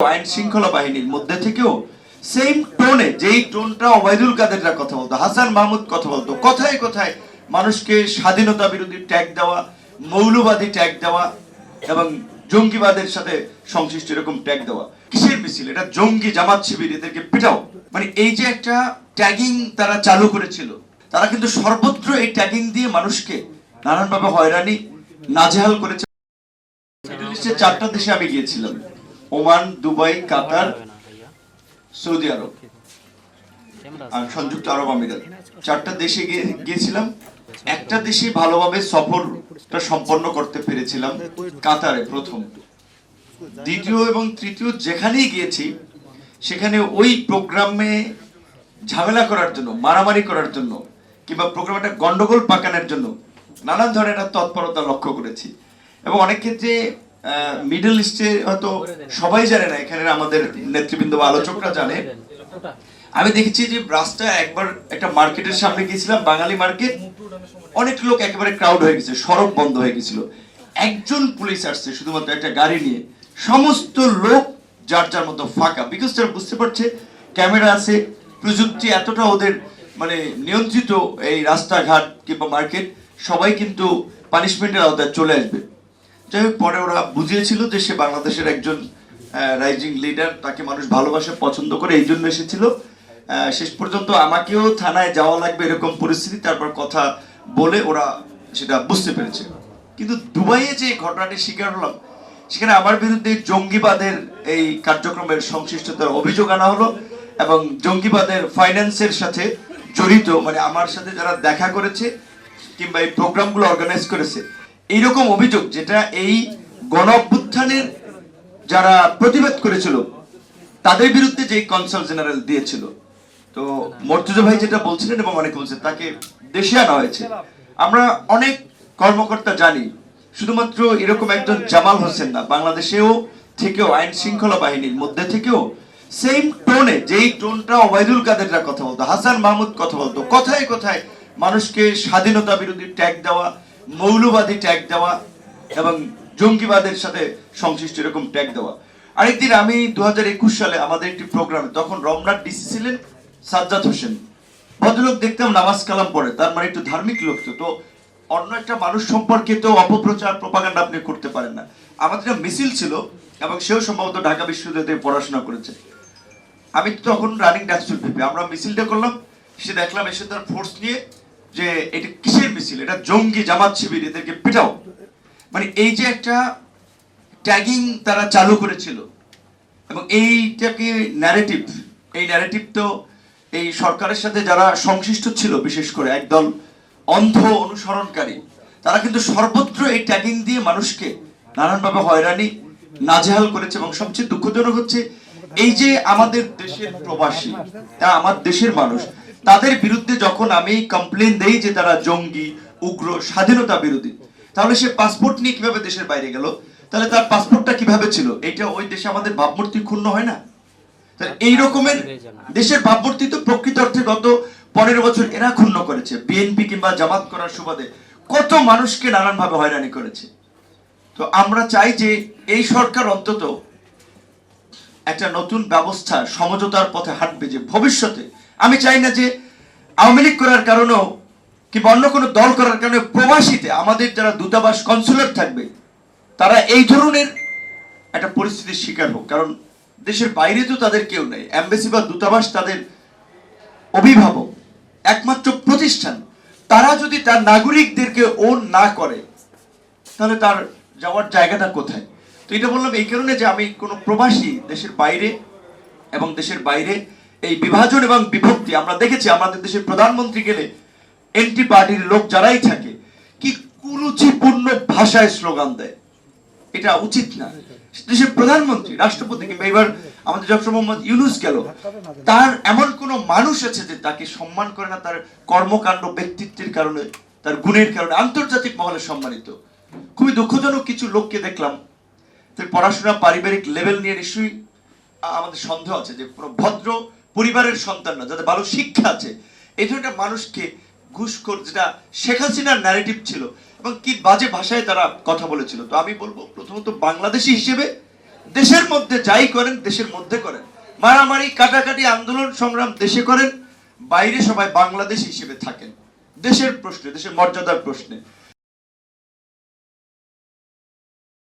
আইন শৃঙ্খলা বাহিনীর মধ্যে থেকেও সেম টোনে যেই টোনটা ওবায়দুল কাদেররা কথা বলতো, হাসান মাহমুদ কথা বলতো, কথায় কথায় মানুষকে স্বাধীনতা বিরোধী ট্যাগ দেওয়া, মৌলবাদী ট্যাগ দেওয়া এবং জঙ্গিবাদের সাথে সংশ্লিষ্ট এরকম ট্যাগ দেওয়া। কিসের মিছিল? এটা জঙ্গি জামাত শিবির এদেরকে পিটাও। মানে এই যে একটা ট্যাগিং তারা চালু করেছিল, তারা কিন্তু সর্বত্র এই ট্যাগিং দিয়ে মানুষকে নানানভাবে হয়রানি, নাজেহাল করেছে। চারটা দেশে আমি গিয়েছিলাম। Oman Dubai Qatar Saudi Arab আর সংযুক্ত আরব আমিরাত। চারটা দেশে গিয়েছিলাম। একটা দেশে ভালোভাবে সফরটা সম্পন্ন করতে পেরেছিলাম কাতারে প্রথম। দ্বিতীয় এবং তৃতীয় যেখানেই গিয়েছি সেখানে ওই প্রোগ্রামে ঝামেলা করার জন্য মারামারি করার জন্য কিংবা প্রোগ্রামটা গন্ডগোল পাকানোর জন্য নানান ধরনের একটা তৎপরতা লক্ষ্য করেছি। এবং অনেক ক্ষেত্রে মিডল ইস্টে হয়তো সবাই জানে না এখানে আমাদের নেতৃবৃন্দ বা আলোচকরা জানে। আমি দেখেছি যে রাস্তায় একবার একটা মার্কেটের সামনে গিয়েছিলাম বাঙালি মার্কেট। অনেক লোক একেবারে ক্রাউড হয়ে গেছে সড়ক বন্ধ হয়ে গেছিল। একজন পুলিশ আসছে শুধুমাত্র একটা গাড়ি নিয়ে। সমস্ত লোক যার যার মতো ফাঁকা। বিকজ তারা বুঝতে পারছে ক্যামেরা আছে প্রযুক্তি এতটা ওদের মানে নিয়ন্ত্রিত এই রাস্তাঘাট কিংবা মার্কেট সবাই কিন্তু পানিশমেন্টের আওতায় চলে আসবে। যাই হোক, পরে ওরা বুঝিয়েছিল যে সে বাংলাদেশের একজন রাইজিং লিডার তাকে মানুষ ভালোবাসে, পছন্দ করে, এই জন্য এসেছিল। শেষ পর্যন্ত আমাকেও থানায় যাওয়া লাগবে এরকম পরিস্থিতি, তারপর কথা বলে ওরা সেটা বুঝতে পেরেছে। কিন্তু দুবাইয়ে যে ঘটনাটি শিকার হলাম, সেখানে আমার বিরুদ্ধে জঙ্গিবাদের এই কার্যক্রমের সংশ্লিষ্টতার অভিযোগ আনা হলো এবং জঙ্গিবাদের ফাইন্যান্সের সাথে জড়িত মানে আমার সাথে যারা দেখা করেছে কিংবা এই প্রোগ্রামগুলো অর্গানাইজ করেছে এইরকম অভিযোগ যেটা এই গণ যারা প্রতিবাদ করেছিল, তাদের বিরুদ্ধে যে কনসাল জেনারেল দিয়েছিল। তো মর্তুজা ভাই যেটা বলছিলেন এবং অনেকে বলছে তাকে দেশে আনা হয়েছে। আমরা অনেক কর্মকর্তা জানি, শুধুমাত্র এরকম একজন জামাল হোসেন না, বাংলাদেশেও থেকেও আইন শৃঙ্খলা বাহিনীর মধ্যে থেকেও সেম টোনে, যেই টোনটা ওবায়দুল কাদেররা কথা বলতো, হাসান মাহমুদ কথা বলতো, কথায় কথায় মানুষকে স্বাধীনতা বিরোধী ট্যাগ দেওয়া মৌলবাদী ট্যাগ দেওয়া এবং জঙ্গিবাদের সাথে সংশ্লিষ্ট এরকম ট্যাগ দেওয়া। আরেকদিন আমি দুহাজার একুশ সালে আমাদের একটি প্রোগ্রামে তখন রমনার ডিসি ছিলেন সাজ্জাদ হোসেন। ভদ্রলোক দেখতাম নামাজ কালাম পড়ে, তার মানে একটু ধার্মিক লোক তো তো অন্য একটা মানুষ সম্পর্কে তো অপপ্রচার প্রপাগান্ডা আপনি করতে পারেন না। আমাদের মিছিল ছিল এবং সেও সম্ভবত ঢাকা বিশ্ববিদ্যালয়ে পড়াশোনা করেছে। আমি তখন রানিং ডাকসুল পেপে আমরা মিছিলটা করলাম, সে দেখলাম এসে তার ফোর্স নিয়ে যে এটা কিসের মিছিল? এটা জঙ্গি জামাত শিবির, এদেরকে পিটাও। মানে এই যে একটা ট্যাগিং তারা চালু করেছিল, এবং এইটাকে ন্যারেটিভ এই ন্যারেটিভ তো এই সরকারের সাথে যারা সংশ্লিষ্ট ছিল, বিশেষ করে একদল অন্ধ অনুসরণকারী, তারা কিন্তু সর্বত্র এই ট্যাগিং দিয়ে মানুষকে নানানভাবে হয়রানি, নাজেহাল করেছে, এবং সবচেয়ে দুঃখজনক হচ্ছে এই যে আমাদের দেশের প্রবাসী আমার দেশের মানুষ তাদের বিরুদ্ধে যখন আমি কমপ্লেন দেই যে তারা জঙ্গি, উগ্র, স্বাধীনতা বিরোধী, তাহলে সে পাসপোর্ট নিয়ে কীভাবে দেশের বাইরে গেল? তাহলে তার পাসপোর্টটা কীভাবে ছিল? এটা ওই দেশে আমাদের ভাবমূর্তি ক্ষুণ্ণ হয় না? এই রকমের দেশের ভাবমূর্তি তো প্রকৃত অর্থে গত পনেরো বছর এরা ক্ষুণ্ণ করেছে। বিএনপি কিংবা জামাত করার সুবাদে কত মানুষকে নানানভাবে হয়রানি করেছে। তো আমরা চাই যে এই সরকার অন্তত একটা নতুন ব্যবস্থা সমঝোতার পথে হাঁটবে যে ভবিষ্যতে আমি চাই না যে আওয়ামী লীগ করার কারণেও কিংবা অন্য কোনো দল করার কারণে প্রবাসীতে আমাদের যারা দূতাবাস কনসুলেট থাকবে, তারা এই ধরনের একটা পরিস্থিতির শিকার হোক। কারণ দেশের বাইরে তো তাদের কেউ নেই। অ্যাম্বাসি বা দূতাবাস তাদের অভিভাবক, একমাত্র প্রতিষ্ঠান। তারা যদি তার নাগরিকদেরকে ওন না করে, তাহলে তার যাওয়ার জায়গাটা কোথায়? তো এটা বললাম এই কারণে যে আমি কোনো প্রবাসী দেশের বাইরে এবং দেশের বাইরে এই বিভাজন এবং বিভক্তি আমরা দেখেছি, আমাদের দেশের প্রধানমন্ত্রী গেলে এন্টি পার্টির লোক যারাই থাকে, কি কুরুচিপূর্ণ ভাষায় স্লোগান দেয়। এটা উচিত না। দেশের প্রধানমন্ত্রী, রাষ্ট্রপতি কিংবা এবার আমাদের ডক্টর মোহাম্মদ ইউনুস গেল, তার এমন কোন মানুষ আছে যে তাকে সম্মান করে না, তার কর্মকাণ্ড ব্যক্তিত্বের কারণে, তার গুণের কারণে, আন্তর্জাতিক মহলে সম্মানিত। খুবই দুঃখজনক কিছু লোককে দেখলাম পড়াশোনা পারিবারিক লেভেল নিয়ে নিশ্চয়ই আমাদের সন্দেহ আছে যে ভদ্র পরিবারের সন্তান না যাদের ভালো শিক্ষা আছে, এই ধরনের মানুষকে ঘুষখোর যেটা শেখ হাসিনার ন্যারেটিভ ছিল, এবং কি বাজে ভাষায় তারা কথা বলেছিল। তো আমি বলব, প্রথমত বাংলাদেশি হিসেবে দেশের মধ্যে যাই করেন, দেশের মধ্যে করেন। মারামারি, কাটাকাটি, আন্দোলন, সংগ্রাম দেশে করেন, বাইরে সবাই বাংলাদেশ হিসেবে থাকেন। দেশের প্রশ্নে, দেশের মর্যাদার প্রশ্নে।